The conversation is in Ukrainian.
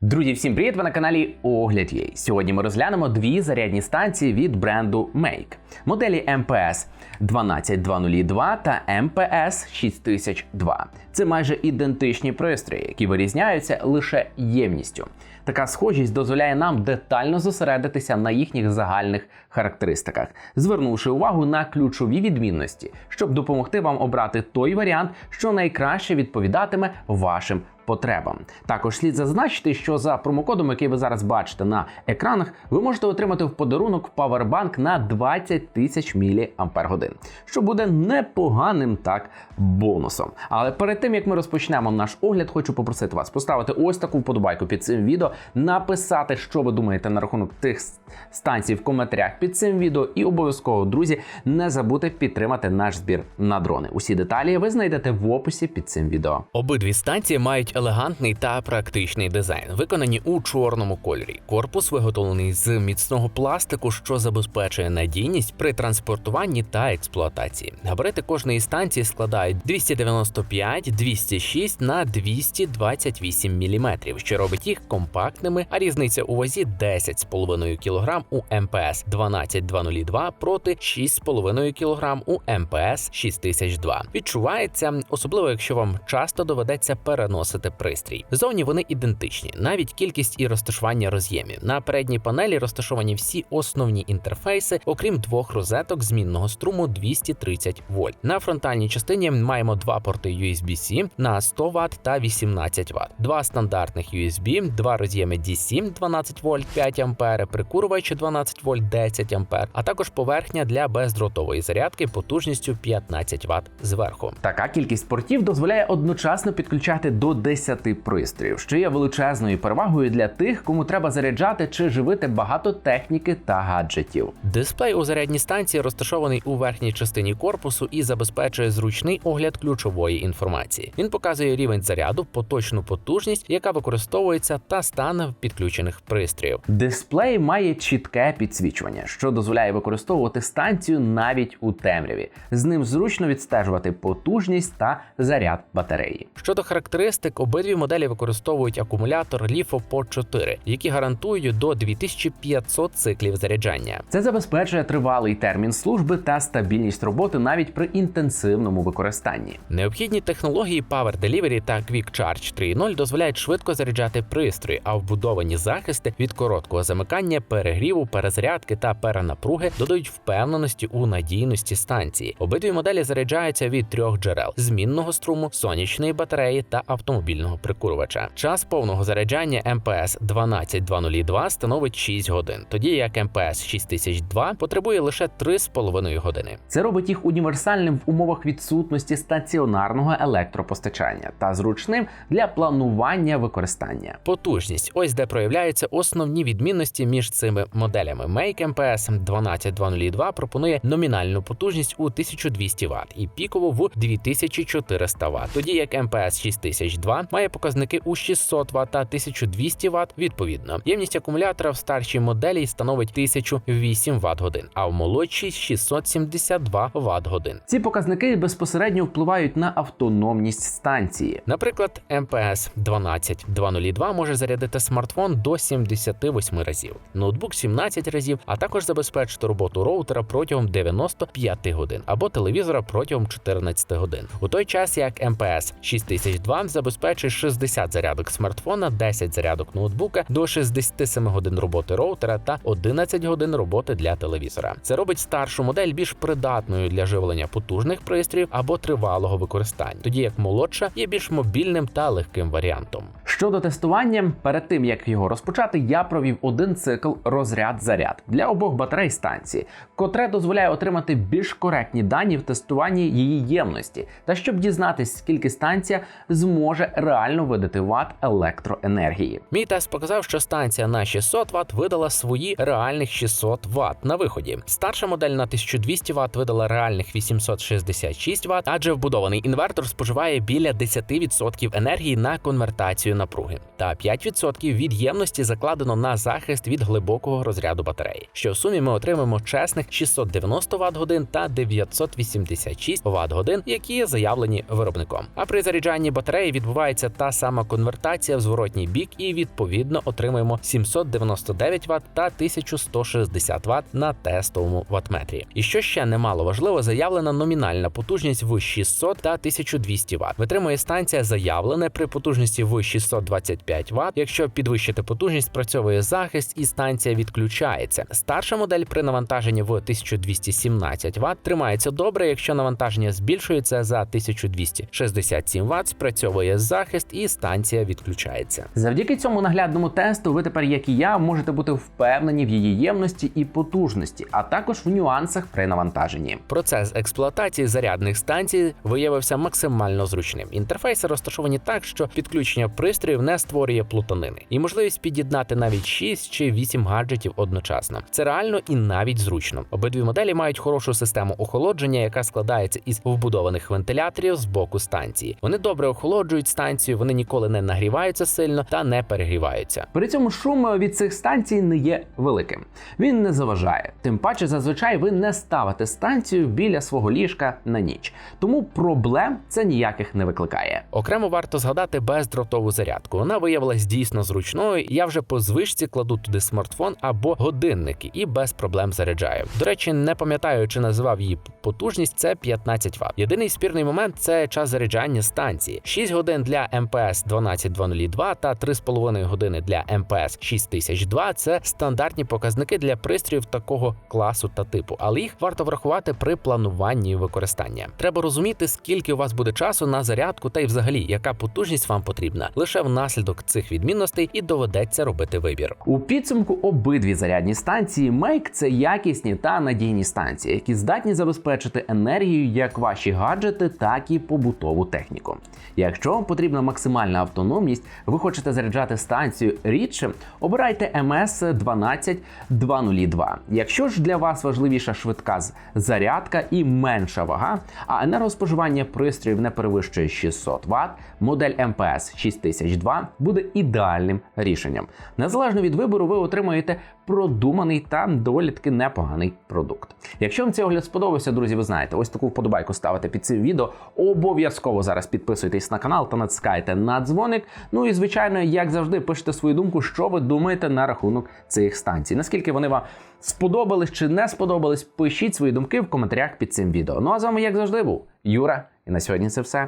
Друзі, всім привіт! Ви на каналі Огляд Єй. Сьогодні ми розглянемо дві зарядні станції від бренду Make. Моделі MPS 12202 та MPS 6002. Це майже ідентичні пристрої, які вирізняються лише ємністю. Така схожість дозволяє нам детально зосередитися на їхніх загальних характеристиках, звернувши увагу на ключові відмінності, щоб допомогти вам обрати той варіант, що найкраще відповідатиме вашим потребам. Також слід зазначити, що за промокодом, який ви зараз бачите на екранах, ви можете отримати в подарунок павербанк на 20 тисяч мАч, що буде непоганим так бонусом. Але перед тим як ми розпочнемо наш огляд, хочу попросити вас поставити ось таку вподобайку під цим відео, написати, що ви думаєте на рахунок тих станцій в коментарях під цим відео, і обов'язково, друзі, не забудьте підтримати наш збір на дрони. Усі деталі ви знайдете в описі під цим відео. Обидві станції мають елегантний та практичний дизайн, виконані у чорному кольорі. Корпус виготовлений з міцного пластику, що забезпечує надійність при транспортуванні та експлуатації. Габарити кожної станції складають 295, 206 на 228 мм, що робить їх компактними, а різниця у вазі 10,5 кг у МПС 12202 проти 6,5 кг у МПС 6002. Відчувається, особливо якщо вам часто доведеться переносити пристрій. Зовні вони ідентичні, навіть кількість і розташування роз'ємів. На передній панелі розташовані всі основні інтерфейси, окрім двох розеток змінного струму 230 вольт. На фронтальній частині маємо два порти USB-C на 100 Вт та 18 Вт, два стандартних USB, два роз'єми DC 12 вольт 5 А, прикурювач 12 вольт 10 А, а також поверхня для бездротової зарядки потужністю 15 Вт зверху. Така кількість портів дозволяє одночасно підключати до 10 пристроїв, що є величезною перевагою для тих, кому треба заряджати чи живити багато техніки та гаджетів. Дисплей у зарядній станції розташований у верхній частині корпусу і забезпечує зручний огляд ключової інформації. Він показує рівень заряду, поточну потужність, яка використовується, та стан підключених пристроїв. Дисплей має чітке підсвічування, що дозволяє використовувати станцію навіть у темряві. З ним зручно відстежувати потужність та заряд батареї. Щодо характеристик, обидві моделі використовують акумулятор LiFo po 4, які гарантують до 2500 циклів заряджання. Це забезпечує тривалий термін служби та стабільність роботи навіть при інтенсивному використанні. Необхідні технології Power Delivery та Quick Charge 3.0 дозволяють швидко заряджати пристрої, а вбудовані захисти від короткого замикання, перегріву, перезарядки та перенапруги додають впевненості у надійності станції. Обидві моделі заряджаються від трьох джерел: змінного струму, сонячної батареї та автомобільного прикурювача. Час повного заряджання МПС 12202 становить 6 годин, тоді як МПС 6002 потребує лише 3,5 години. Це робить їх універсальним в умовах відсутності стаціонарного електропостачання та зручним для планування використання. Потужність ось де проявляються основні відмінності між цими моделями. Make MPS 12202 пропонує номінальну потужність у 1200 Вт і пікову в 2400 Вт, тоді як MPS 6002 має показники у 600 Вт та 1200 Вт відповідно. Ємність акумулятора в старшій моделі становить 1008 Вт годин, а в молодшій 672 Вт годин. Ці показники безпосередньо впливають на автономність станції. Наприклад, МПС 12202 може зарядити смартфон до 78 разів, ноутбук 17 разів, а також забезпечити роботу роутера протягом 95 годин або телевізора протягом 14 годин. У той час як МПС 6002 забезпечує 60 зарядок смартфона, 10 зарядок ноутбука до 67 годин роботи роутера та 11 годин роботи для телевізора. Це робить старшу модель більш придатною для живлення потужних пристроїв або тривалого використання, тоді як молодша є більш мобільним та легким варіантом. Щодо тестування, перед тим як його розпочати, я провів один цикл розряд-заряд для обох батарей станції, котре дозволяє отримати більш коректні дані в тестуванні її ємності, та щоб дізнатись, скільки станція зможе реально видати ват електроенергії. Мій тест показав, що станція на 600 Вт видала свої реальних 600 Вт на виході. Старша модель на 1200 Вт видала реальних 866 Вт, адже вбудований інвертор споживає біля 10% енергії на конвертацію напруги, та 5% від ємності закладено на захист від глибокого розряду батареї. Що в сумі ми отримаємо чесних 690 Вт годин та 986 Вт годин, які заявлені виробником. А при заряджанні батареї відбувається відбувається та сама конвертація в зворотній бік, і відповідно отримуємо 799 Вт та 1160 Вт на тестовому ваттметрі. І що ще немало важливо, заявлена номінальна потужність в 600 та 1200 Вт. Витримує станція заявлене при потужності в 625 Вт. Якщо підвищити потужність, працьовує захист і станція відключається. Старша модель при навантаженні в 1217 Вт тримається добре. Якщо навантаження збільшується за 1267 Вт, спрацьовує захист і станція відключається. Завдяки цьому наглядному тесту ви тепер, як і я, можете бути впевнені в її ємності і потужності, а також в нюансах при навантаженні. Процес експлуатації зарядних станцій виявився максимально зручним. Інтерфейси розташовані так, що підключення пристроїв не створює плутанини, і можливість під'єднати навіть 6 чи 8 гаджетів одночасно. Це реально і навіть зручно. Обидві моделі мають хорошу систему охолодження, яка складається із вбудованих вентиляторів з боку станції. Вони добре охолоджують станцію, вони ніколи не нагріваються сильно та не перегріваються. При цьому шум від цих станцій не є великим. Він не заважає. Тим паче, зазвичай ви не ставите станцію біля свого ліжка на ніч. Тому проблем це ніяких не викликає. Окремо варто згадати бездротову зарядку. Вона виявилась дійсно зручною. Я вже по звичці кладу туди смартфон або годинники і без проблем заряджаю. До речі, не пам'ятаю, чи називав її потужність. Це 15 Вт. Єдиний спірний момент це час заряджання станції. 6 годин для МПС 12202 та 3,5 години для МПС 6002 – Це стандартні показники для пристроїв такого класу та типу, але їх варто врахувати при плануванні використання. Треба розуміти, скільки у вас буде часу на зарядку, та й взагалі яка потужність вам потрібна. Лише внаслідок цих відмінностей і доведеться робити вибір. У підсумку обидві зарядні станції Make – це якісні та надійні станції, які здатні забезпечити енергію як ваші гаджети, так і побутову техніку. Якщо вам потрібна максимальна автономність, ви хочете заряджати станцію рідше, обирайте ms 12202. Якщо ж для вас важливіша швидка зарядка і менша вага, а енергоспоживання пристроїв не перевищує 600 Вт, модель МПС 6002 буде ідеальним рішенням. Незалежно від вибору, ви отримаєте продуманий та доволі таки непоганий продукт. Якщо вам цей огляд сподобався, друзі, ви знаєте, ось таку вподобайку ставите під цим відео. Обов'язково зараз підписуйтесь на канал та натискайте на дзвоник. Ну і звичайно, як завжди, пишете свою думку, що ви думаєте на рахунок цих станцій. Наскільки вони вам сподобались чи не сподобались, пишіть свої думки в коментарях під цим відео. Ну а з вами, як завжди, був Юра. І на сьогодні це все.